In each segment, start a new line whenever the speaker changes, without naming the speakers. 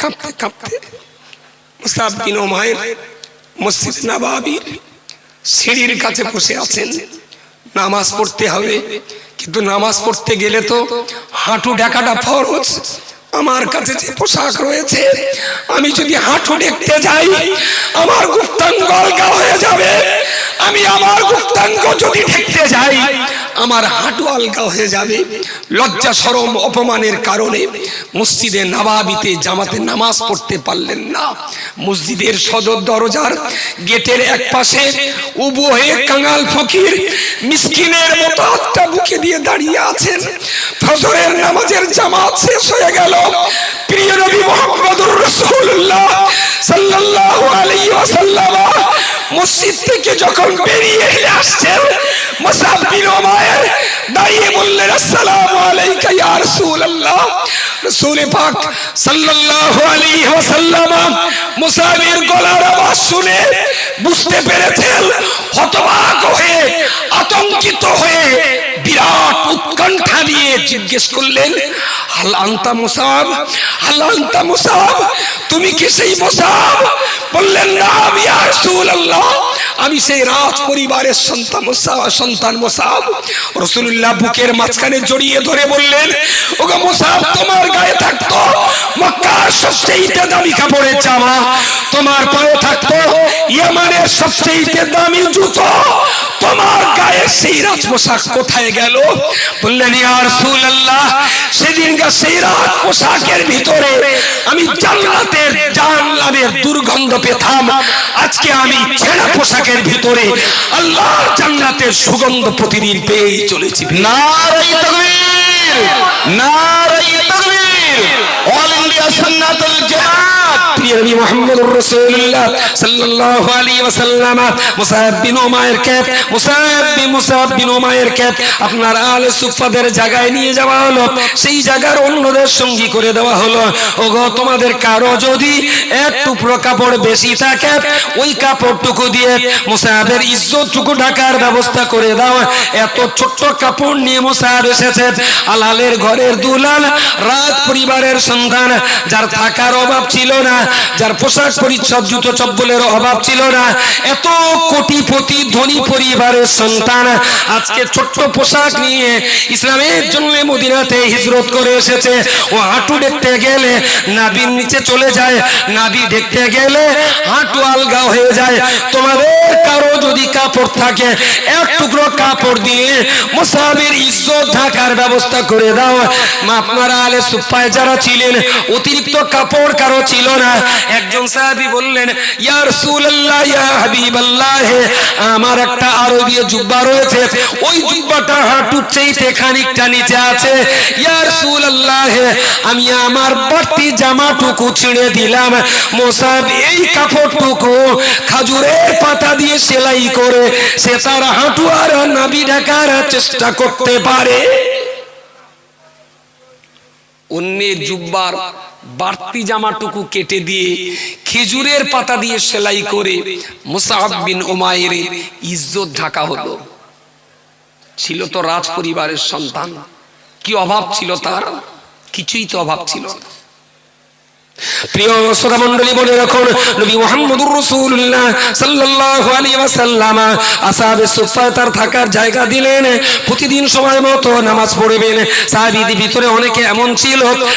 কাঁপতে কাঁপতে মুসাব বিন মসজিদ নাবাবির সিঁড়ির কাছে বসে আছেন। নামাজ পড়তে হবে, কিন্তু নামাজ পড়তে গেলে তো হাঁটু ঢাকাটা ফরজ। আমার কাছে যে পোশাক রয়েছে, আমি যদি হাঁটু দেখতে যাই, আমার গুপ্তাঙ্গ হয়ে যাবে। আমি আমার গুপ্তাঙ্গ যদি দেখতে যাই আমার হাঁটু আলগা হয়ে যাবে। লজ্জা, সরম, অপমানের কারণে মসজিদে নাবাবিতে জামাতে নামাজ পড়তে পারলেন না। মসজিদের সদর দরজার গেটের এক পাশে উবু হয়ে কাঙাল ফকির মিসকিনের মতো হাতটা বুকে দিয়ে দাঁড়িয়ে আছেন। ফজরের নামাজের জামাত শেষ হয়ে গেল। প্রিয় নবী মোহাম্মদুর রাসূলুল্লাহ সাল্লাল্লাহু আলাইহি ওয়াসাল্লাম মসজিদ থেকে যখন বেরিয়ে এসে আসছেন মুসাব বিন উমায়ের দাঁড়িয়ে বললেন আসসালাম আলাইকা ইয়া রাসূলুল্লাহ। রাসূল পাক সাল্লাল্লাহু আলাইহি ওয়াসাল্লাম মুসাবের গলার আওয়াজ শুনে বুঝতে পেরেছেন, হতবাক হয়ে, আতঙ্কিত হয়ে বিরাট উৎকণ্ঠা নিয়ে জিজ্ঞেস করলেন, হাল আন্তা মুসাব হাল আন্তা মুসাব তুমি কি সেই মুসাব বললেন, না, আমি ইয়া রাসূলুল্লাহ, আমি সেই রাজ পরিবারের সন্তান মুসাব সন্তান মুসাব রাসূলুল্লাহ বুকের মাঝখানে জড়িয়ে ধরে বললেন, ওগো মুসাব তোমার গায়ে থাকতো। মক্কার সবচেয়ে দামি কাপড়ের জামা। তোমার পায়ে থাকতো। ইয়ামানের সবচেয়ে দামি জুতো। তোমার গায়ে সেই কোথায় গেল? বললেন রাসূলুল্লাহ সেদিনকার সেই ভিতরে আমি জান্নাতের দুর্গন্ধ পেতাম। আজকে আমি ছেঁড়া পোশাকের ভিতরে আল্লাহর জান্নাতের সুগন্ধ প্রতিদিন পেয়ে চলেছি।
তাকবীর। নারাই তাকবীর। All India Sunnatul Jamaat.
প্রিয় নবী মুহাম্মদুর রাসূলুল্লাহ সাল্লাল্লাহু আলাইহি ওয়াসাল্লাম মুসাব বিন উমায়ের কে মুসাব বিন মুসাব বিন উমায়ের কে আপনার আলে সুফাদের জায়গায় নিয়ে যাওয়া হলো, সেই জায়গার অন্যদের সঙ্গী করে দেওয়া হলো। ওগো, তোমাদের কারও যদি এক টুকরো কাপড় বেশি থাকে, ওই কাপড়টুকু দিয়ে ইজ্জতটুকু ঢাকার ব্যবস্থা করে দাও। এত ছোট্ট কাপড় নিয়ে মুসাব এসেছে, আলালের ঘরের দুলাল, রাজ পরিবারের সন্তান, যার থাকার অভাব ছিল না। যার পোশাক পরিচ্ছদ, জুতো চপ্পলের অভাব ছিল না। এত কোটিপতি ধনী পরিবারের সন্তান আজকে ছোট্ট পোশাক নিয়ে ইসলামের জন্য মদিনাতে হিজরত করে এসেছে। ও হাঁটু দেখতে গেলে নাবির নিচে চলে যায় নাবি দেখতে গেলে হাঁটু আলগা হয়ে যায়। তোমাদের কারও যদি কাপড় থাকে, এক টুকরো কাপড় দিয়ে মোসাবের ইজ্জত ঢাকার ব্যবস্থা করে দাও। আপনারা আলে সুফায় যারা ছিলেন, অতিরিক্ত কাপড় কারও ছিল একজন সাহাবী বললেন, ইয়া রাসূলুল্লাহ, ইয়া হাবিবাল্লাহ, আমার একটা আরবীয় জুব্বা রয়েছে, ওই জুব্বাটা হাঁটুর চাইতে খানিকটা নিচে আছে। আমি আমার বাড়তি জামাটুকু ছিঁড়ে দিলাম। মোসাব, এই কাপড়টুকু খাজুরের পাতা দিয়ে সেলাই করে সে তার হাঁটু আর ঢাকার চেষ্টা করতে পারে। অন্যের জুব্বার বাড়তি জামাটুকু কেটে দিয়ে খেজুরের পাতা দিয়ে সেলাই করে মুসাহাব বিন ওমায়ের ইজ্জত ঢাকা হলো। ছিল তো রাজ পরিবারের সন্তান। কি অভাব ছিল তার? কিছুই তো অভাব ছিল না।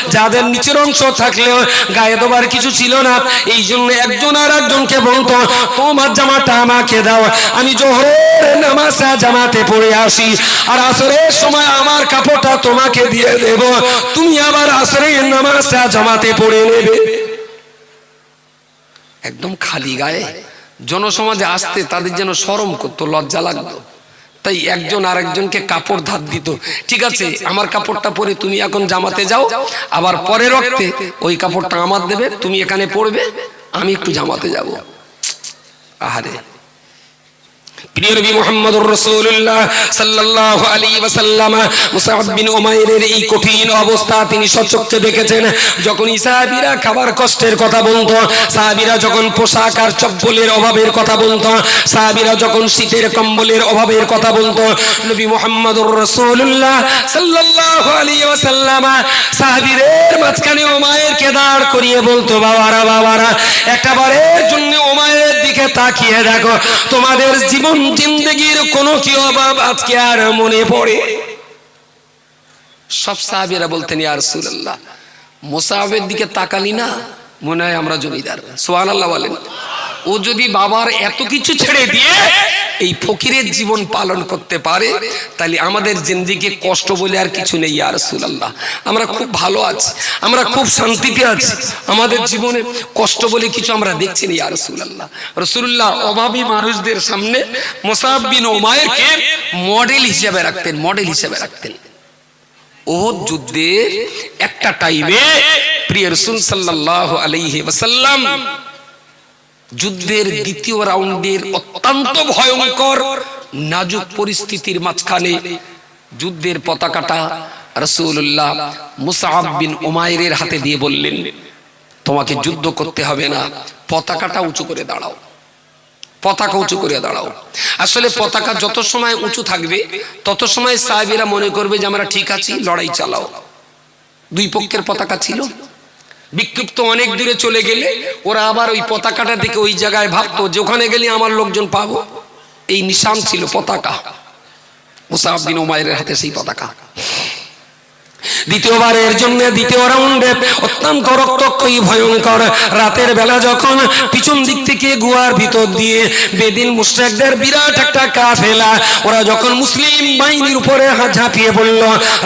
যাদের নিচের অংশ থাকলেও গায়ে দেবার কিছু ছিল না। এই জন্য একজন আর একজনকে বলতো, তোমার জামাটা আমাকে দাও, আমি জোহরের নামাজ জামাতে পড়ে আসি, আর আসরের সময় আমার কাপড়টা তোমাকে দিয়ে দেব। তুমি আবার আসরের নামাজ জামাতে পড়ে নেবে। একদম খালি গায়ে জনসমাজে আসতে তাদের যেন সরম করতো, লজ্জা লাগতো। তাই একজন আর একজনকে কাপড় ধার দিত। ঠিক আছে, আমার কাপড়টা পরে তুমি এখন জামাতে যাও, আবার পরে রক্তে ওই কাপড়টা আমার দেবে, তুমি এখানে পড়বে আমি একটু জামাতে যাব। আহারে। প্রিয় শীতের কম্বলের অভাবের কথা বলতো, নবী মুহাম্মদুর রাসূলুল্লাহ সাল্লাল্লাহু আলাইহি ওয়াসাল্লাম সাহাবীদের মাঝখানে উমাইরকে দাঁড় করিয়ে বলতো, বাবারা বাবারা একটা বারের জন্য উমাইরের দিকে তাকিয়ে দেখো, তোমাদের জীবন জিন্দগির কোনো কি অভাব আজকে আর মনে পড়ে? সব সাহাবিরা বলতেন, ইয়া রাসূলুল্লাহ দিকে তাকালি না, মনে হয় আমরা জমিদার। সুবহানাল্লাহ বলেন। ও যদি বাবার এত কিছু ছেড়ে দিয়ে এই ফকিরের জীবন পালন করতে পারে, তাহলে আমাদের জিন্দিকে কষ্ট বলে আর কিছু নেই, ইয়া রাসূলুল্লাহ। আমরা খুব ভালো আছি, আমরা খুব শান্তিতে আছি। আমাদের জীবনে কষ্ট বলে কিছু আমরা দেখছি না আর রাসূলুল্লাহ। রাসূলুল্লাহ অভাবী মানুষদের সামনে মোসাহাব বিন ওমায়েরকে মডেল হিসেবে রাখতেন, মডেল হিসেবে রাখতেন। ওহদ যুদ্ধের একটা টাইমে প্রিয় রসুল সাল্লাল্লাহু আলাইহি ওয়াসাল্লাম যুদ্ধের দ্বিতীয় রাউন্ডের অত্যন্ত ভয়ঙ্কর নাজুক পরিস্থিতির মাঝখানে যুদ্ধের পতাকাটা রসুল্লাহ মুসাহাব বিন উমাইরের হাতে দিয়ে বললেন, তোমাকে যুদ্ধ করতে হবে না, পতাকাটা উঁচু করে দাঁড়াও। পতাকা উঁচু করে দাঁড়াও। আসলে পতাকা যত সময় উঁচু থাকবে, তত সময় সাহেবেরা মনে করবে যে, আমরা ঠিক আছি, লড়াই চালাও। দুই পক্ষের পতাকা ছিল। বিক্ষিপ্ত অনেক দূরে চলে গেলে ওরা আবার ওই পতাকাটা থেকে ওই জায়গায় ভাবতো যে ওখানে গেলে আমার লোকজন পাবো। এই নিশান ছিল পতাকা। মুসাহাবিন ওমায়ের হাতে সেই পতাকা। দ্বিতীয়বারের জন্য দ্বিতীয় রাউন্ডে অত্যন্ত রক্তক্ষয়ী, ভয়ঙ্কর। রাতের বেলা যখন পিছন দিক থেকে গুয়ার ভিতর দিয়ে বেদিন মুশরিকদের বিরাট একটা কাফেলা ওরা যখন মুসলিম বাহিনীর উপরে ঝাঁপিয়ে পড়ল,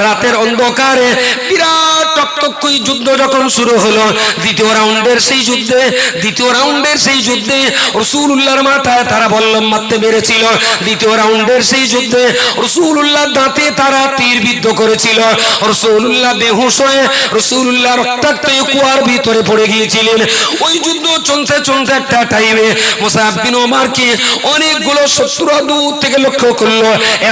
রাতের অন্ধকারে বিরাট রক্তক্ষয়ী যুদ্ধ যখন শুরু হলো, দ্বিতীয় রাউন্ডের সেই যুদ্ধে, দ্বিতীয় রাউন্ডের সেই যুদ্ধে রসুল্লাহর মাথায় তারা বল্লম মারতে মেরেছিল দ্বিতীয় রাউন্ডের সেই যুদ্ধে রসুল্লাহ দাঁতে তারা তীর বিদ্ধ করেছিল। রসুল্লাহ বেহুশ হয়ে রসুল্লাহ রক্তাক্ত কুয়ার ভিতরে পড়ে গিয়েছিলেন। ওই যুদ্ধ চলতে চলতে একটা টাইমে মোসাহিন ওমারকে অনেকগুলো শত্রুরা দূর থেকে লক্ষ্য করল।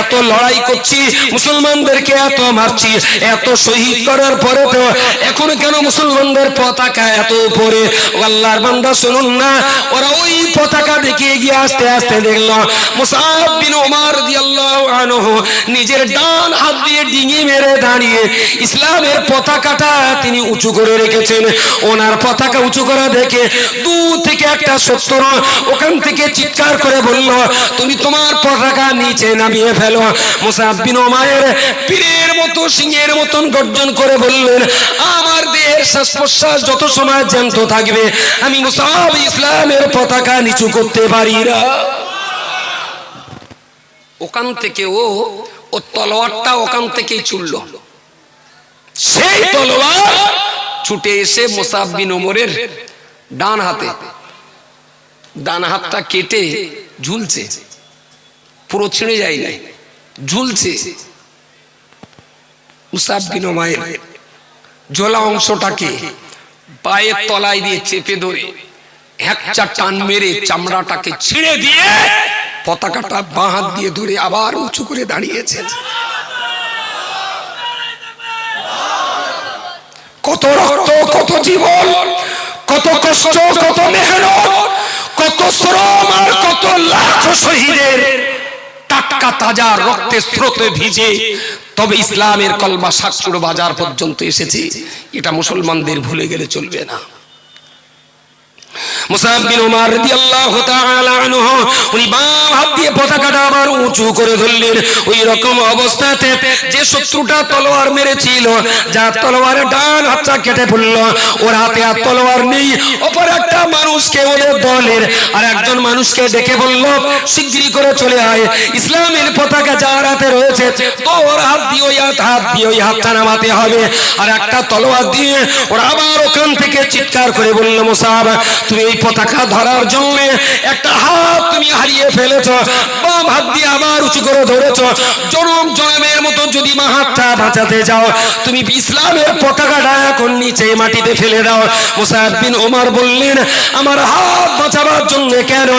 এত লড়াই করছি, মুসলমানদেরকে এত মারছি, এত শহীদ করার পরে তো এখন কেন মুসলমানদের পতাকা এত উপরে? আল্লাহর বান্দা শুনুন না, ওরা ওই পতাকা দেখে এগিয়ে আস্তে আস্তে দেখল। মুসাহাব বিন ওমর রাদিয়াল্লাহু নিজের ডান হাত দিয়ে ডিঙি মেরে দাঁড়িয়ে ইসলামের পতাকাটা তিনি উঁচু করে রেখেছেন। ওনার পতাকা উঁচু করা দেখে দূর থেকে একটা শত্রু ওখান থেকে চিৎকার করে বলল, তুমি তোমার পতাকা নিচে নামিয়ে ফেলো। মুসাহাব বিন ওমায়ের পীরের মতো, সিংহের মতন গর্জন করে বললেন, আমার দেহের শ্বাস প্রশ্বাস যত সময় জ্যান্ত থাকবে, আমি মুসাহাব ইসলামের পতাকা নিচু করতে পারি না। ওখান থেকে ও ও তলোয়ারটা ওখান থেকেই ছুড়ল। সেই তলোয়ার ছুটে এসে মোসাব বিন ওমরের ডান হাতে, ডান হাতটা কেটে ঝুলছে। পুরো ছিঁড়ে যায় নাই, ঝুলছে। মুসাব বিন ওমায়ের ঝোলা অংশটাকে পায়ের তলায় দিয়ে চেপে ধরে একটা টান মেরে চামড়াটাকে ছিঁড়ে দিয়ে পতাকাটা বাঁ হাত দিয়ে ধরে আবার উঁচু করে দাঁড়িয়েছেন কত রক্ত, কত জীবন, কত কষ্ট, কত মেহনত, কত শ্রম আর কত লাখ শহীদের টাটকা তাজা রক্তে স্রোতে ভিজে তবে ইসলামের কলমা সাক্ষর বাজার পর্যন্ত এসেছে। এটা মুসলমানদের ভুলে গেলে চলবে না। মানুষকে একজন মানুষকে ডেকে বলল, শিগগিরই করে চলে আয়। ইসলামের পতাকা যার হাতে রয়েছে, তোর হাত দিয়ে ওই হাত হাত দিয়ে ওই হাতটা নামাতে হবে। আর একটা তলোয়ার দিয়ে ওরা আবার ওখান থেকে চিৎকার করে বলল মোসাহাব তুমি এই পতাকা ধরার জন্য একটা হাত তুমি হারিয়ে ফেলেছ, বাম হাত দিয়ে আবার উঁচু করে ধরেছ। জনম জনমের মতো যদি মা হাতটা বাঁচাতে যাও, তুমি ইসলামের পতাকাটা এখন নিচে মাটিতে ফেলে দাও। মুসাদ বিন ওমর বললেন, আমার হাত বাঁচাবার জন্য কেন?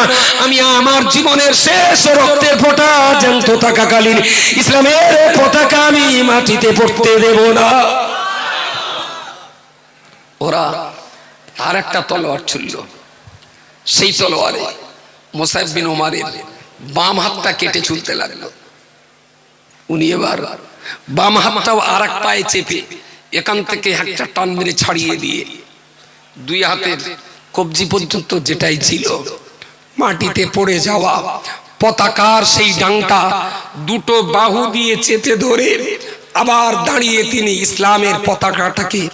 আমি আমার জীবনের শেষ রক্তের ফোঁটা জ্যান্ত থাকাকালীন ইসলামের পতাকা আমি মাটিতে পড়তে দেব না। ওরা আর একটা তলোয়ার ছুড়ল সেই তলোয়ারে মোসাইব বিন ওমারের বাম হাতটা কেটে ছুলতে লাগল। উনি এবার বাম হাতটাও আর এক পায়ে চেপে এখান থেকে একটা টান মেরে ছাড়িয়ে দিয়ে দুই হাতের কবজি পর্যন্ত যেটাই ছিল, মাটিতে পড়ে যাওয়া পতাকার সেই ডাংটা দুটো বাহু দিয়ে চেপে ধরে আবার দাঁড়িয়ে তিনি ইসলামের পতাকাটাকে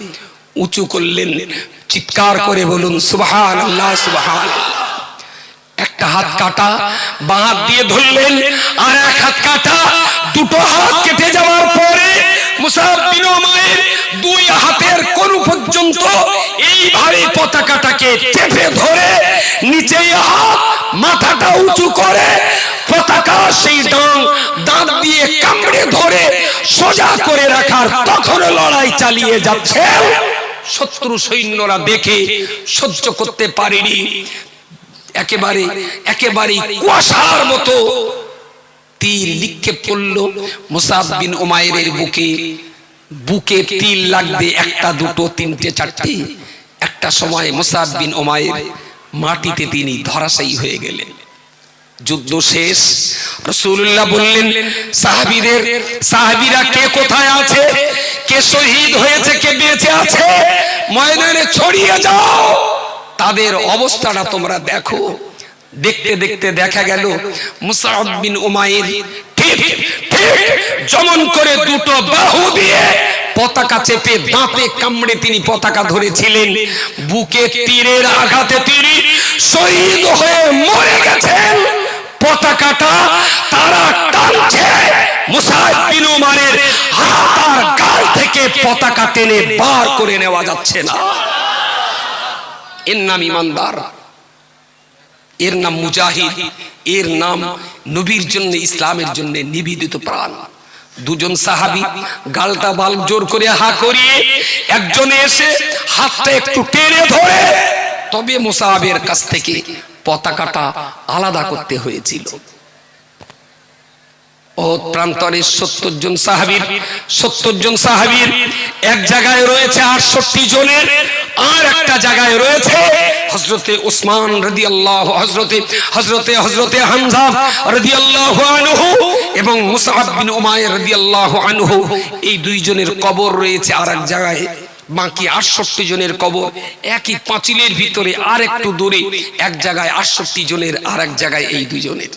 উঁচু করলেন, চিৎকার করে বলুন সুবহান আল্লাহ সুবহান একটা হাত কাটা, বাঁ দিয়ে ধরলেন, আর এক হাত কাটা, দুটো হাত কেটে যাওয়ার পরে দুই হাতের কোন পর্যন্ত এইভাবে পতাকাটাকে চেপে ধরে নিচে হাত, মাথাটা উঁচু করে পতাকা সেই ডাং দাঁত দিয়ে কামড়ে ধরে সোজা করে রাখার তখন লড়াই চালিয়ে যাচ্ছে শত্রু সৈন্যরা দেখে সহ্য করতে পারেনি। একেবারে একেবারে কুয়াশার মতো তীর নিক্ষেপ করল মুসাব বিন ওমায়ের বুকে। বুকে তীর লাগবে একটা, দুটো, তিনটে, চারটে। একটা সময় মুসাব বিন ওমায়ের মাটিতে তিনি ধরাশায়ী হয়ে গেলেন। যুদ্ধ শেষ। রসুল্লাহ বললেন, সাহাবিদের সাহাবিরা কে কোথায় আছে? কে শহীদ হয়েছে, কে বেঁচে আছে? ময়দানে ছড়িয়ে যাও। তাদের অবস্থাটা তোমরা দেখো। দেখতে দেখতে দেখা গেল মুসাআব বিন উমাইর ঠিক ঠিক যেমন করে দুটো বাহু দিয়ে পতাকা চেপে দাঁতে কামড়ে তিনি পতাকা ধরেছিলেন। বুকে তীরের আঘাতে তিনি শহীদ হয়ে মরে গেছেন। পতাকাটা তারা টানছে। মুসাইব বিন উমারের হাত আর গাল থেকে পতাকা টেনে বার করে নেওয়া যাচ্ছে না। এর নাম ইমানদার, এর নাম মুজাহিদ, এর নাম নবীর জন্য, ইসলামের জন্য নিবেদিত প্রাণ। দুজন সাহাবি গালটা বাল জোর করে হা করিয়ে একজনে এসে হাতটা একটু টেনে ধরে, তবে মুসাহাবের কাছ থেকে পতাকাটা আলাদা করতে হয়েছিল। প্রান্তরে সত্তর জন সাহাবির, সত্তর জন সাহাবির, এক জায়গায় রয়েছে আটষট্টি জনের, আর একটা জায়গায় রয়েছে হজরতে রদি আল্লাহ হজরতে হজরতে হজরতে হামজা রদি আল্লাহ আনহু এবং মুসাহাব বিন উমায়ের রদি আল্লাহ আনহু। এই দুইজনের কবর রয়েছে আর এক জায়গায়। বাকি আটষট্টি জনের কবর একই পাঁচিলের ভিতরে আর একটু দূরে, এক জায়গায় আটষট্টি জনের আর এক জায়গায় এই দুইজনের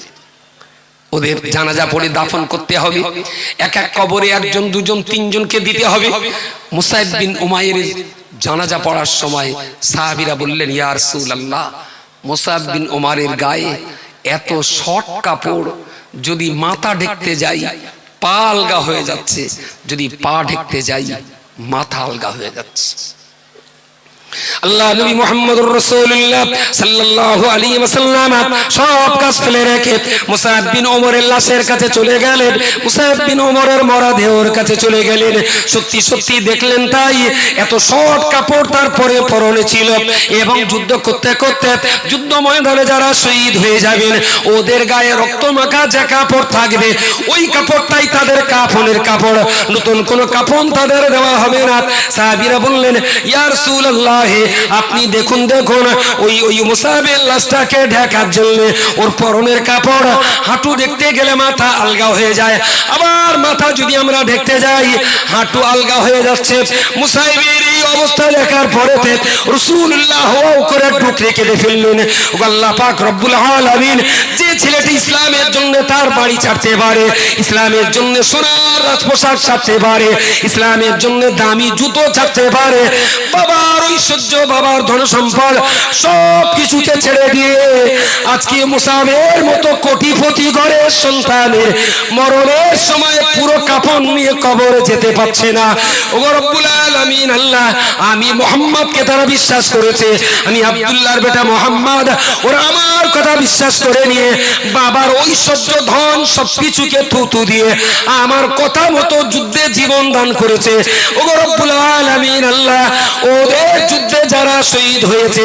ওদের জানাজা পড়ে দাফন করতে হবে। এক এক কবরে একজন, দুজন, তিনজনকে দিতে হবে। মুসাইব বিন উমায়ের জানাজা পড়ার সময় সাহাবিরা বললেন, ইয়া রাসূলুল্লাহ, মুসাইব বিন উমারের গায়ে এত শর্ট কাপড়, যদি মাথা ঢেকতে যাই পা আলগা হয়ে যাচ্ছে, যদি পা ঢেকতে যাই মাথা আলগা হয়ে যাচ্ছে। আল্লাহ নবী রাসূলুল্লাহ সাল্লাল্লাহু আলাইহি ওয়াসাল্লাম সব কাজ ফেলে রেখে মুসাব বিন ওমরের লাশের কাছে চলে গেলেন। মুসাব বিন ওমরের কাছে চলে গেলেন। সত্যি সত্যি দেখলেন তাই এত শর্ট কাপড় পরনে ছিল এবং যুদ্ধ করতে করতে যুদ্ধ ময়দানে যারা শহীদ হয়ে যাবেন, ওদের গায়ে রক্ত মাখা যে কাপড় থাকবে, ওই কাপড়টাই তাদের কাফনের কাপড়। নতুন কোন কাফন তাদের দেওয়া হবে না। সাহাবীরা বললেন, ইয়া রাসূলুল্লাহ আপনি দেখুন দেখুন, ওই ওই মুসাবের লাশটাকে ঢাকার জন্য ওর পরনের কাপড়, হাঁটু দেখতে গেলে মাথা আলগা হয়ে যায়। আবার মাথা যদি আমরা দেখতে যাই, হাঁটু আলগা হয়ে যাচ্ছে। মুসাইবের এই অবস্থা দেখার পরে রসুল্লাহ করে টুকরে কেটে ফেললেন। আল্লাহ পাক রব্বুল আলামিন, যে ছেলেটি ইসলামের জন্য তার বাড়ি ছাড়তে পারে, ইসলামের জন্য সোনার রাজ পোশাক ছাড়তে পারে, ইসলামের জন্য দামি জুতো ছাড়তে পারে, বাবার ওই সহ্য বাবার ধন সম্পদ সব কিছুকে ছেড়ে দিয়ে আজকে মুসাবের মতো কোটিপতি ঘরের সন্তানের মরণের সময় পুরো কাপড় নিয়ে কবরে যেতে পারছে না। ও রব্বুল আলামিন, আল্লাহ, আমি মোহাম্মদকে তারা বিশ্বাস করেছে। আমি আব্দুল্লাহর বেটা মোহাম্মদ, ওরা আমার কথা বিশ্বাস করে নিয়ে বাবার ঐশ্বর্য, ধন সবকিছুকে থুতু দিয়ে আমার কথা মতো যুদ্ধে জীবন দান করেছে। ও রব্বুল আলামিন, আল্লাহ, ওদের যুদ্ধে যারা শহীদ হয়েছে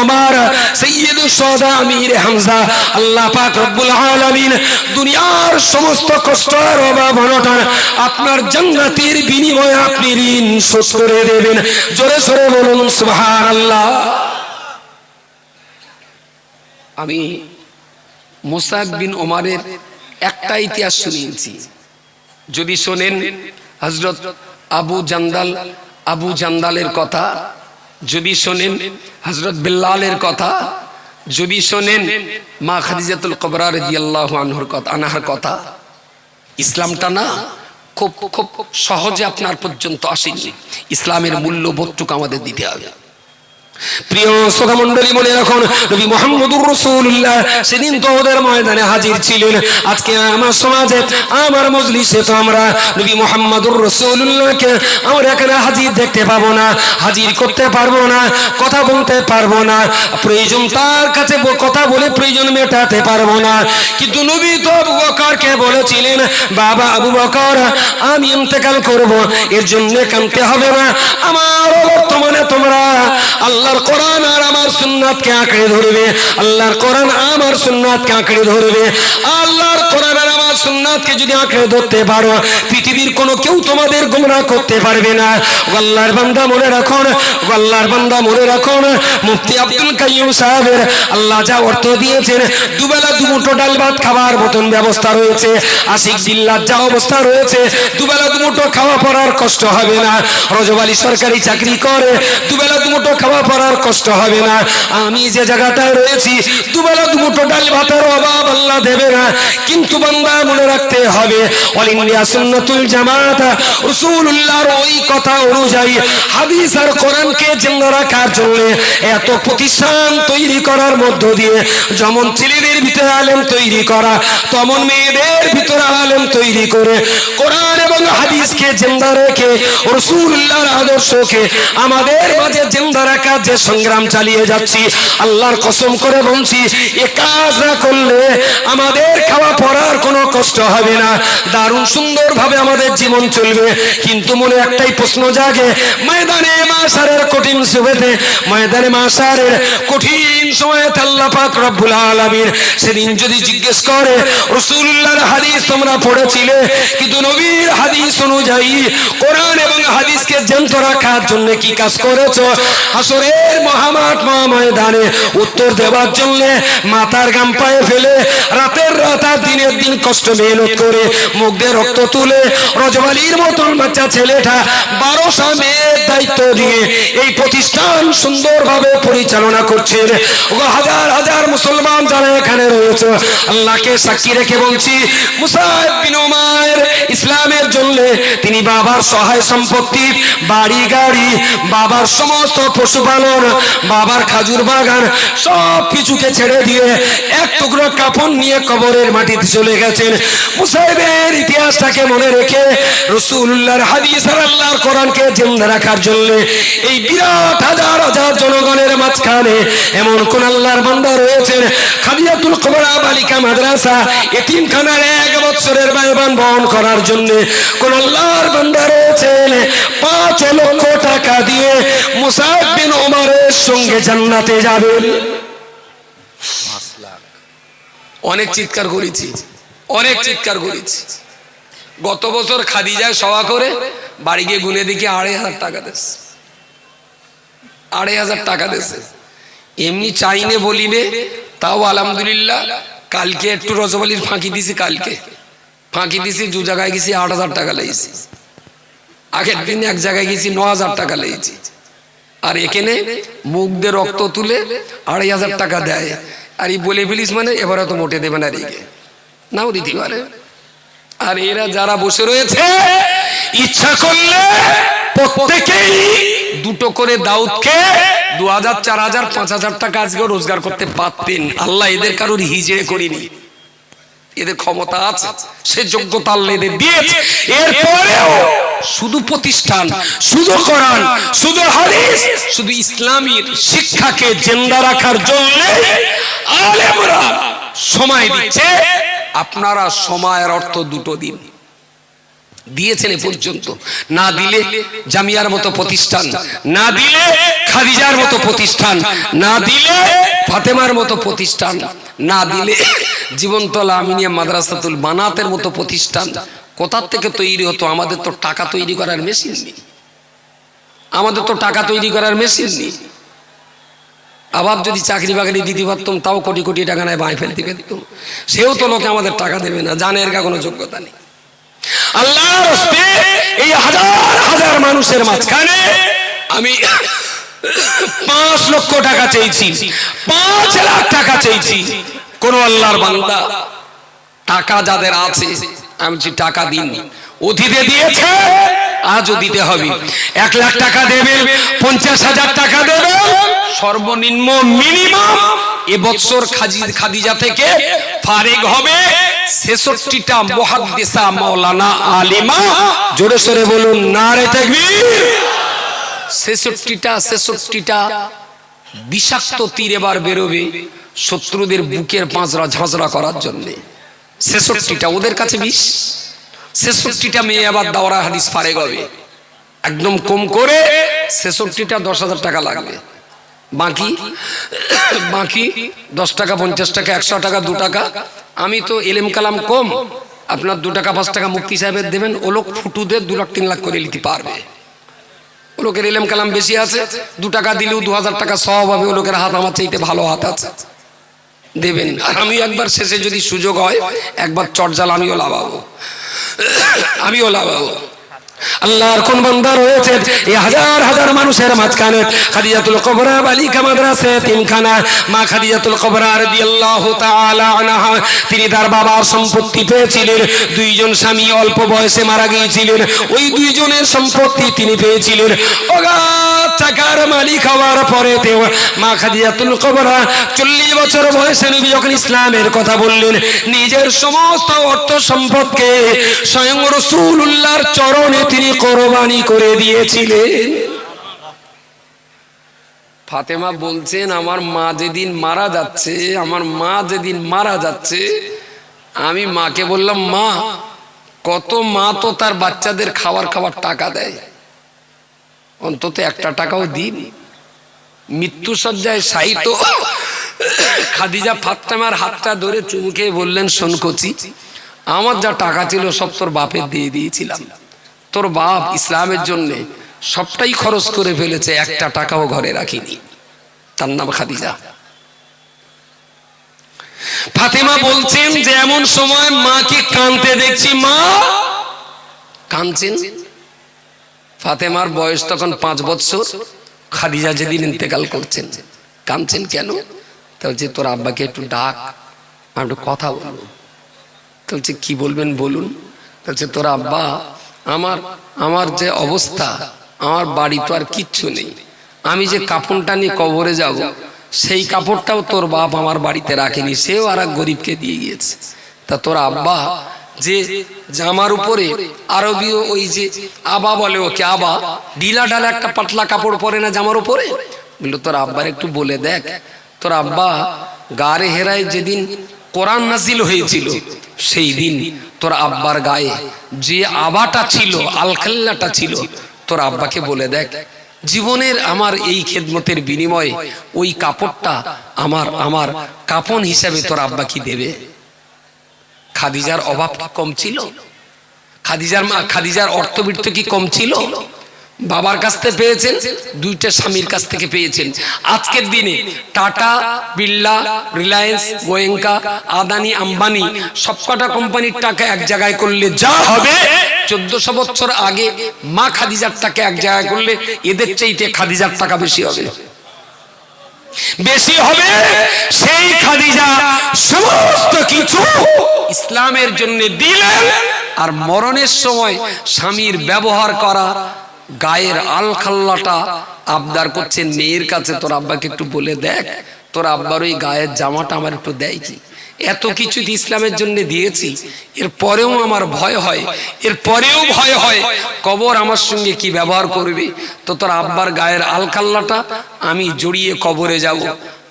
ওমর, সৈয়দ সদা আমির হামজা, আল্লাহ পাক রব্বুল আলামিন দুনিয়ার সমস্ত কষ্ট আর অভাব অনটন আপনার জান্নাতের বিনিময়ে আপনি ঋণ শোধ করে দেবেন। জোরে সরে বলুন, সুবহানাল্লাহ।
আমি মোসাদ বিন ওমারের একটা ইতিহাস শুনিয়েছি। যদি শোনেন হজরত আবু জান্দাল আবু জান্দালের কথা, যদি শোনেন হজরত বিল্লালের কথা, যদি শোনেন মা খাদিজাতুল কবরা আনহর আনহুর কথা, আনাহার কথা, ইসলামটা না খুব খুব সহজে আপনার পর্যন্ত আসেনি। ইসলামের মূল্যবোধটুকু আমাদের দিতে হবে।
প্রিয় শ্রোতা মন্ডলী মনে প্রয়োজন তার কাছে কথা বলে প্রয়োজন মেটাতে পারব না। কিন্তু নবী তো আবু বকরকে বলেছিলেন, বাবা আবু বকর, আমি ইন্তেকাল করব, এর জন্য কানতে হবে না। আমার বর্তমানে তোমরা আল্লাহর কোরআন আর আমার সুন্নাতকে আঁকড়ে ধরবে, আল্লাহর কোরআন আমার সুন্নাতকে আঁকড়ে ধরবে, আল্লাহর কোরআন সুন্নাতকে যদি আঁকড়ে ধরতে পারো, পৃথিবীর কোনো কেউ তোমাদের গুমরা করতে পারবে না। ও আল্লাহর বান্দা মনে রাখুন ও আল্লাহর বান্দা মনে রাখুন, মুফতি আব্দুল কাইয়ুম সাহেবের আল্লাহ যা অর্থ দিয়েছেন, দুবেলা দুমুঠো ডাল ভাত খাবার মতন ব্যবস্থা রয়েছে, আশিক জিল্লার যা অবস্থা রয়েছে, দুবেলা দুমুঠো খাওয়া পড়ার কষ্ট হবে না। রজব আলী সরকারি চাকরি করে, দুবেলা দুমুঠো খাওয়া পড়ার কষ্ট হবে না। আমি যে জায়গাটায় রয়েছি, দুবেলা দুমুঠো ডাল ভাতের অভাব আল্লাহ দেবে না। কিন্তু বান্দা মনে রাখতে হবে। অল ইন্ডিয়া সুন্নাতুল জামাত রসুল্লাহর ওই কথা অনুযায়ী হাদিস আর কোরআনকে রাখার জন্য এত প্রতিষ্ঠান তৈরি করার মধ্য দিয়ে যেমন ছেলেদের ভিতরে আলেম তৈরি করা মেয়েদের ভিতরে আলেম তৈরি করে কোরআন এবং হাদিসকে জিন্দা রেখে রসুল্লাহর আদর্শকে আমাদের মাঝে জিন্দা রাখার যে সংগ্রাম চালিয়ে যাচ্ছি, আল্লাহর কসম করে বলছি, এ কাজ না করলে আমাদের খাওয়া পড়ার কোনো কষ্ট হবে না। দারুণ সুন্দরভাবে আমাদের জীবন চলবে। কিন্তু মনে একটাই প্রশ্ন জাগে, ময়দানে মাসারের কঠিন সুবেতে ময়দানে মাসারের কঠিন সময়ে আল্লাহ রব্বুল আলামিন সেদিন যদি জিজ্ঞেস করে হাদিস তোমরা পড়েছিলে? কিন্তু নবীর হাদিস অনুযায়ী কোরআন এবং হাদিসকে রাখার জন্য কি কাজ করেছ? আসরের মহামাঠ মহাময়দানে উত্তর দেওয়ার জন্য মাথার গাম পায়ে ফেলে রাতের রাত আর দিনের দিন কষ্ট মেহনত করে মুখ দিয়ে রক্ত তুলে রজবালির মতন বাচ্চা ছেলেটা দায়িত্ব দিয়ে এই প্রতিষ্ঠান সুন্দরভাবে পরিচালনা করছেন। হাজার হাজার মুসলমান যারা এখানে রয়েছে, আল্লাহকে সাক্ষী রেখে বলছি ইসলামের জন্য তিনি বাবার সহায় সম্পত্তি, বাড়ি, গাড়ি, বাবার সমস্ত পশুপালন, বাবার খাজুর বাগান সব কিছুকে ছেড়ে দিয়ে এক টুকরো কাপড় নিয়ে কবরের মাটিতে চলে গেছেন মুসাইবের ইতিহাসটাকে মনে রেখে রসুল্লাহর হাদিস আর আল্লাহর কোরআনকে জিন্দা রাখার জন্য এই বিরাট হাজার হাজার জনগণের মাঝখানে এমন কোন আল্লাহর বান্দা রয়েছেন। খাদিয়াতুল কুবরা বালিকা মাদ্রাসা এতিমখানার এক বছরের ব্যয়বান বহন করার জন্য কোন আল্লাহর বান্দা রয়েছেন। পাঁচ লক্ষ টাকা দিয়ে মুসাব বিন ওমরের সঙ্গে জান্নাতে যাবেন।
অনেক চিৎকার করেছি। অনেক চিৎকার করেছি। গত বছর খাদিজায় সভা করে বাড়ি গিয়ে গুনে দেখি আড়াই হাজার টাকা দেশ আড়াই হাজার টাকা দেশে এমনি চাইনে বলিনে তাও আলহামদুলিল্লাহ, কালকে একটু রজবালির ফাঁকি দিছি কালকে। ফাঁকি দিছি দু জায়গায় গেছি, আট হাজার টাকা লেগেছি। আগের দিন এক জায়গায় গেছি, ন হাজার টাকা লেগেছি। আর এখানে মুখ দিয়ে রক্ত তুলে আড়াই হাজার টাকা দেয়। আর এই বলে ফেলিস মানে এবার তো মোটে দেবে না রেগে। নাও দিতে পারে আর এরা যারা বসে রয়েছে,
ইচ্ছা করলে প্রত্যেকেই
দুটো
করে দাউদকে দু হাজার, চার হাজার, পাঁচ হাজার টাকা আজকেও রোজগার করতে পারতেন। আল্লাহ এদের কারোর হিজড়ে করিনি। এদের ক্ষমতা আছে, সে যোগ্যতা এদের দিয়েছে। এরপরেও শুধু প্রতিষ্ঠান, শুধু কোরআন, শুধু হাদিস, শুধু ইসলামীর শিক্ষাকে জেন্দা রাখার জন্য আলেমরা সময় দিচ্ছে। আপনারা সময়ের অর্থ দুটো দিন। দিয়েছেন এ পর্যন্ত। না দিলে জামিয়ার মতো প্রতিষ্ঠান, না দিলে খাদিজার মতো প্রতিষ্ঠান, না দিলে ফাতেমার মতো প্রতিষ্ঠান, না দিলে জীবনতলা আমিনিয়া মাদ্রাসাতুল বানাতের মতো প্রতিষ্ঠান কোথার থেকে তৈরি হতো? আমাদের তো টাকা তৈরি করার মেশিন নেই। আমাদের তো টাকা তৈরি করার মেশিন নেই। আবার যদি চাকরি বাকরি দিতে পারতাম, তাও কোটি কোটি টাকা নেয় বাঁয় ফেলতে পারতাম সেও তো লোকে আমাদের টাকা দেবে না জানে এর কোনো যোগ্যতা নেই। আল্লাহর এই হাজার হাজার মানুষের মাঝখানে আমি পাঁচ লক্ষ টাকা চেয়েছি, পাঁচ লাখ টাকা চেয়েছি। কোন আল্লাহর বান্দা টাকা যাদের আছে, আমি টাকা দিন অতীতে দিয়েছে, আজও দিতে হবে। এক লাখ টাকা দেবে, পঞ্চাশ হাজার টাকা দেবে সর্বনিম্ন মিনিমাম এবছর খাদিজা থেকে ফারেক হবে। ছেষট্টিটা মহাদ্দেশা মৌলানা আলিমা। জোরে সোরে বলুন না রে তাকবীর। ছেষট্টিটা ছেষট্টিটা বিষাক্ত তীর এবার বেরোবে শত্রুদের বুকের পাঁচরা ঝাঁঝরা করার জন্য। ছেষট্টিটা, ওদের কাছে বিষ ছেষট্টিটা মেয়ে আবার দাওরা হাদিস ফারে হবে। একদম কম করে ছেষট্টিটা দশ হাজার টাকা লাগবে। বাকি? বাকি দশ টাকা, পঞ্চাশ টাকা, একশো টাকা, দু টাকা। আমি তো এলেম কালাম কম। আপনার দু টাকা, পাঁচ টাকা মুক্তি সাহেবের দেবেন, ও লোক ফুটুদের দু লাখ, তিন লাখ করে নিতে পারবে। ও লোকের এলেম কালাম বেশি আছে। দু টাকা দিলেও দু হাজার টাকা সব হবে, ও লোকের হাত আমার চাইতে ভালো হাত আছে। দেবেন। আর আমি একবার শেষে যদি সুযোগ হয়, একবার চটজাল আমিও লাভাবো। আমিও লাভাবো। আল্লাহর কোন বান্দা রয়েছে? এই হাজার হাজার মানুষের মাঝখানে খাদিজাতুল কবরা বালিকা মাদ্রাসা তিনখানা। মা খাদিজাতুল কবরা রাদিয়াল্লাহু তাআলা আনহা, তিনি তার বাবার সম্পত্তি পেয়েছিলেন। দুইজন স্বামী অল্প বয়সে মারা গিয়েছিলেন। ওই দুইজনের সম্পত্তি তিনি পেয়েছিলেন। অগাধ টাকার মালিক হওয়ার পরে তেও মা খাদিজাতুল কবরা চল্লিশ বছর বয়সে নবী যখন ইসলামের কথা বললেন, নিজের সমস্ত অর্থ সম্পদকে স্বয়ং রসুল্লাহর চরণে তিনি কোরবানি করে দিয়েছিলেন। ফাতেমা বলছেন, আমার মা যেদিন মারা যাচ্ছে, আমার মা যেদিন মারা যাচ্ছে, আমি মাকে বললাম, মা, কত মা তো তার বাচ্চাদের খাবার খাবার টাকা দেয়? অন্তত একটা টাকাও দিন। মৃত্যু সজ্জায় সাইতো খাদিজা ফাতেমার হাতটা ধরে চুমকে বললেন শোনকচি আমার যা টাকা ছিল সব তোর বাপের দিয়ে দিয়েছিলাম। তোর বাপ ইসলামের জন্য সবটাই খরচ করে ফেলেছে, একটা টাকাও ঘরে রাখিনি। তার নাম খাদিজা। ফাতেমা বলছেন যে এমন সময় মাকে কানতে দেখছি, মা! কানছেন? ফাতেমার বয়স তখন পাঁচ বছর খাদিজা যেদিন ইন্তেকাল করছেন। কানছেন কেন? বলছে তোর আব্বাকে একটু ডাক আমি একটু কথা বলব বলছে কি বলবেন বলুন। বলছে তোর আব্বা আমার আমার যে অবস্থা, আমার বাড়ি তো আর কিচ্ছু নেই। আমি যে কাপড়টা নিয়ে কবরে যাব, সেই কাপড়টাও তোর বাপ আমার বাড়িতে রাখেনি, সেও আর এক গরিবকে দিয়ে গিয়েছে। তা তোর আব্বা যে জামার উপরে আরবীয় ওই যে আবা বলে ওকে, আবা, ঢিলা ঢালা একটা পাতলা কাপড় পরে না জামার উপরে? বলল, তোর আব্বার একটু বলে দেখ, তোর আব্বা গারে হেরায় যেদিন কোরআন নাজিল হয়েছিল, সেই দিন তোর আব্বার গায়ে যে আবাটা ছিল, আলখাল্লাটা ছিল, তোর আব্বাকে বলে দেখ, জীবনের আমার এই খেদমতের বিনিময়ে ওই কাপড়টা আমার আমার কাপন হিসাবে তোর আব্বা কি দেবে? খাদিজার অভাব কম ছিল? খাদিজার মা, খাদিজার অর্থবিত্ত কি কম ছিল? বাবার কাছ থেকে পেয়েছেন, দুইটা স্বামীর কাছ থেকে পেয়েছেন। আজকের দিনে টাটা, বিড়লা, রিলায়েন্স, গোয়েঙ্কা, আদানি, আম্বানি, সবকটা কোম্পানির টাকা এক জায়গায় করলে যা হবে, চোদ্দশো বছর আগে মা খাদিজার টাকা এক জায়গায় করলে এদের চাইতে খাদিজার টাকা বেশি হবে। বেশি হবে সেই খাদিজা সমস্ত কিছু ইসলামের জন্য দিলেন আর মরণের সময় স্বামীর ব্যবহার করা গায়ের আল খাল্লাটা আবদার করছেন মেয়ের কাছে। তোর আব্বাকে একটু বলে দেখ, তোর আব্বার ওই গায়ের জামাটা আমার একটু দেয় কি? এত কিছু ইসলামের জন্য দিয়েছি এর পরেও আমার ভয় হয় এর পরেও ভয় হয়। কবর আমার সঙ্গে কি ব্যবহার করবে? তো তোর আব্বার গায়ের আলকাল্লাটা আমি জড়িয়ে কবরে যাব।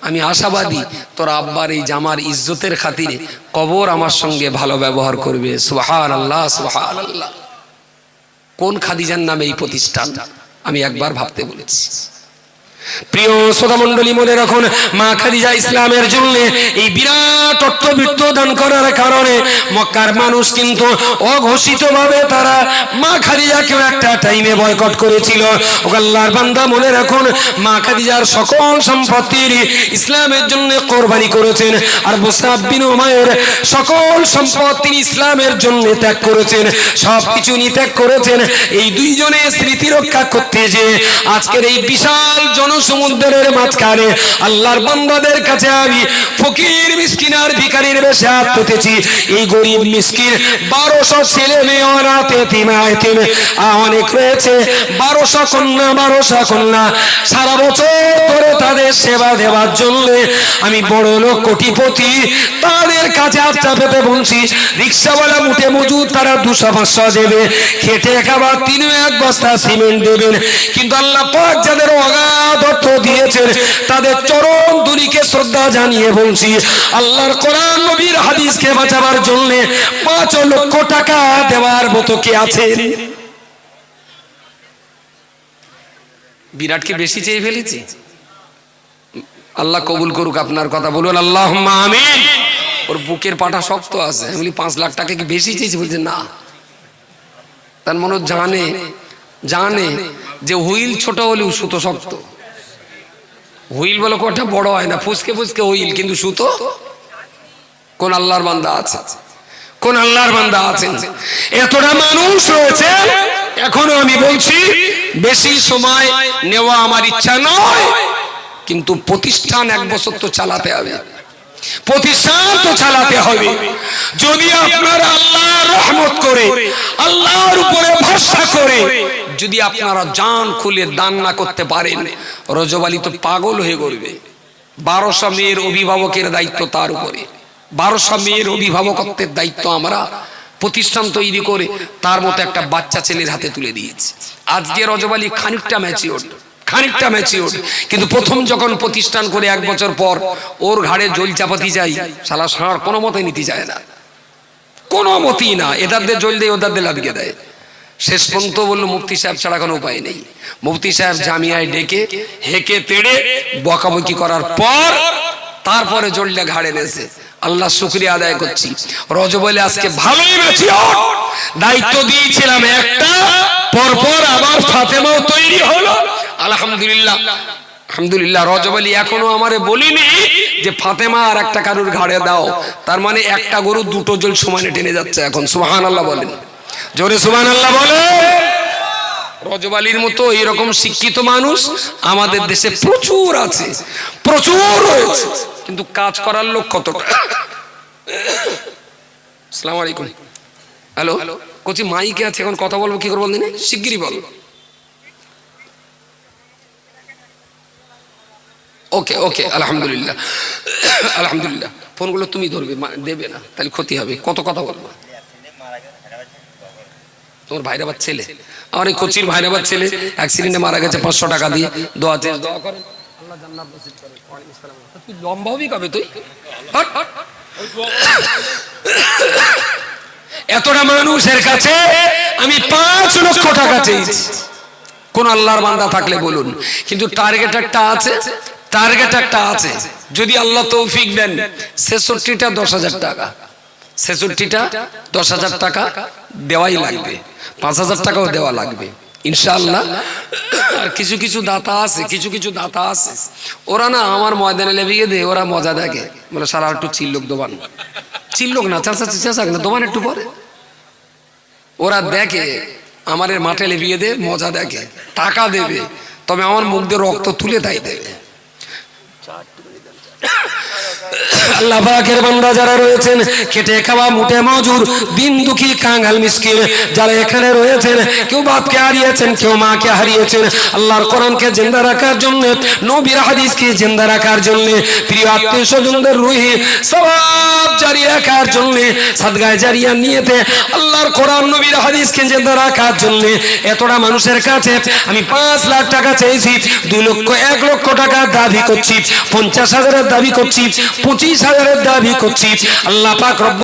আমি আশাবাদী তোর আব্বার এই জামার ইজ্জতের খাতিরে কবর আমার সঙ্গে ভালো ব্যবহার করবে। সুহান আল্লাহ সুহান আল্লাহ কোন খাদিজার নামে এই প্রতিষ্ঠান? আমি একবার ভাবতে বলেছি।
প্রিয় শ্রোতা মন্ডলী মনে রাখুন, মা খাদিজা ইসলামের জন্য এই বিরাট অর্থবৃত্ত দান করার কারণে মক্কার মানুষ কিন্তু অঘোষিত ভাবে তারা মা খাদিজাকেও একটা টাইমে বয়কট করেছিল। ও আল্লাহর বান্দা, মনে রাখুন, মা খাদিজার সকল সম্পত্তির ইসলামের জন্য কোরবানি করেছেন আর মুসাব বিন উমায়ের সকল সম্পদ তিনি ইসলামের জন্য ত্যাগ করেছেন সব কিছু নিয়ে ত্যাগ করেছেন। এই দুইজনে স্মৃতি রক্ষা করতে যে আজকের এই বিশাল জনসমুদ্রের মাঝখানে আল্লাহর বান্দাদের কাছে আমি ফকির মিসকিনার ভিকারির বেশে হাত পেতেছি। এই গরিব মিসকিন বারোশো ছেলে মেয়ে অনাথ এতিম অনেক রয়েছে বারোশো কন্যা বারোশো কন্যা। সারা বছর ধরে তাদের সেবা দেওয়ার জন্য আমি বড় লোক, কোটিপতি। তাদের কাছে আচ্ছা পেতে বলছি, রিক্সাওয়ালা মুঠে মজুদ তারা দুশো, পাঁচশো দেবে। খেটে খাবার তিনও এক বস্তা সিমেন্ট দেবেন। কিন্তু আল্লাহ পাক যাদের অগাধ অর্থ দিয়েছেন। তাদের চরম দুনিকে শ্রদ্ধা জানিয়ে বলছি, আল্লাহর কোরআন, নবীর হাদিসকে বাঁচাবার জন্য পাঁচ লক্ষ টাকা দেওয়ার মতো কে আছেন
বিরাটকে বেশি চেয়ে ফেলেছি? আল্লাহ কবুল করুক আপনার কথা বলুন আল্লাহ আমিন। ওর বুকের পাটা শক্ত আছে। আমি পাঁচ লাখ টাকা কি বেশি চেয়েছি? বলছে, না। তার মনে জানে জানে যে হুইল ছোট হলেও সুতো শক্ত হুইল বলে কোটা বড় হয় না, ফুসকে ফুসকে হুইল, কিন্তু সুতো? কোন আল্লাহর বান্দা আছে?
কোন আল্লাহর বান্দা আছেন এতটা মানুষ রয়েছে, এখনও আমি বলছি,
বেশি সময় নেওয়া আমার ইচ্ছা নয়, কিন্তু প্রতিষ্ঠান এক বছর তো চালাতে হবে।
প্রতিষ্ঠান তো চালাতে হবে। যদি আপনারা আল্লাহর রহমত করে, আল্লাহর উপরে ভরসা করে
যদি আপনারা জান খুলে দান না করতে পারেন রজবালি তো পাগল হয়ে করবে বারোশো মেয়ের অভিভাবকের দায়িত্ব তার উপরে। বারোশো মেয়ের অভিভাবকত্বের দায়িত্ব আমরা প্রতিষ্ঠান তৈরি করে তার মতো একটা বাচ্চা ছেলের হাতে তুলে দিয়েছি। আজকে রজবালি খানিকটা ম্যাচিওর খানিকটা ম্যাচিওর কিন্তু প্রথম যখন প্রতিষ্ঠান করে এক বছর পর ওর ঘাড়ে জল চাপাতি যাই, শালা ষাঁড় কোনো মতে নিতে যায় না। কোনো মতি না এটাদের জল দেয়, ওদের লাভিয়ে দেয়। শেষ পর্যন্ত বলল, মুফতি সাহেব ছাড়া কোনো উপায় নেই। মুফতি সাহেব জামিয়ায় ডেকে হেকে তেড়ে বকাবকি করার পর তারপরে জলটা ঘাড়ে নেছে। আল্লাহ শুক্রিয়া আদায় করছি। রজবলে আজকে ভালোই বেছি দায়িত্ব দিয়েছিলাম একটা, পরপর আবার ফাতেমাও তৈরি হলো। আলহামদুলিল্লাহ। আলহামদুলিল্লাহ রজবালি এখনও আমারে বলিনি যে, ফাতেমা আর একটা কারুর ঘাড়ে দাও। তার মানে একটা গরু দুটো জল সমানে টেনে যাচ্ছে এখন। সুহান আল্লাহ বলেন। জোরে সুহান আল্লাহ বলে, রজবালির মতো এইরকম শিক্ষিত মানুষ আমাদের দেশে প্রচুর আছে, প্রচুর রয়েছে। কিন্তু কাজ করার লোক কতটা? আসসালামু আলাইকুম। হ্যালো? কচি মাইকে আছে, এখন কথা বলব, কি করে বল দিনে শিগগিরই বল। ওকে ওকে, আলহামদুলিল্লাহ। আলহামদুলিল্লাহ। ফোনগুলো তুমি ধরবে দেবে না, তাহলে ক্ষতি হবে। কত কথা বলব? তোমার ভাইরাবার ছেলে। আমার এই কোচির ভাইরাবার ছেলে অ্যাক্সিডেন্টে মারা গেছে পাঁচশো টাকা দিয়ে, দোয়া চেয়ে দোয়া করেন।
এতটা মানুষের কাছে আমি পাঁচ লক্ষ টাকা চেয়েছি।
কোন আল্লাহর বান্দা থাকলে বলুন। কিন্তু টার্গেট একটা আছে টার্গেট একটা আছে। যদি আল্লাহ তৌফিক দেন, ছেষট্টিটা দশ হাজার টাকা। ছেষট্টিটা দশ হাজার টাকা। দেওয়াই লাগবে। পাঁচ হাজার টাকাও দেওয়া লাগবে। ইনশাল্লাহ আর কিছু কিছু দাতা আছে কিছু কিছু দাতা আছে। ওরা না আমার ময়দানে লেবিয়ে দে ওরা মজা দেখে। বলে সারা একটু চিল্লোক দোবান। চিল্লোক না চাচা চাচা না দোবান একটু পরে। ওরা দেখে আমার মাঠে লেবিয়ে দে মজা দেখে। টাকা দেবে তবে আমার মুখ দিয়ে রক্ত তুলে তাই দেবে। আল্লাহ পাকের বান্দা যারা রয়েছেন, খেটে খাওয়া, মুটে মজুর, দিন দুঃখী কাঙ্গাল যারা এখানে রয়েছেন, কেউ বাপকে হারিয়েছেন, কেউ মাকে হারিয়েছেন, আল্লাহর কোরআনকে জিন্দা রাখার জন্য, নবীর হাদিসকে রাখার জন্য, প্রিয় আত্মীয় স্বজনদের রুহি সবাব জারি রাখার জন্য, সাদগায় জারিয়া নিয়েতে, আল্লাহর নবীর হাদিসকে রাখার জন্য, এতটা মানুষের কাছে আমি পাঁচ লাখ টাকা চেয়েছি, দুই লক্ষ, এক লক্ষ টাকা দাবি করছি, পঞ্চাশ হাজারের দাবি করছি পঁচিশ হাজারের দাবি করছি। আল্লাহ পাক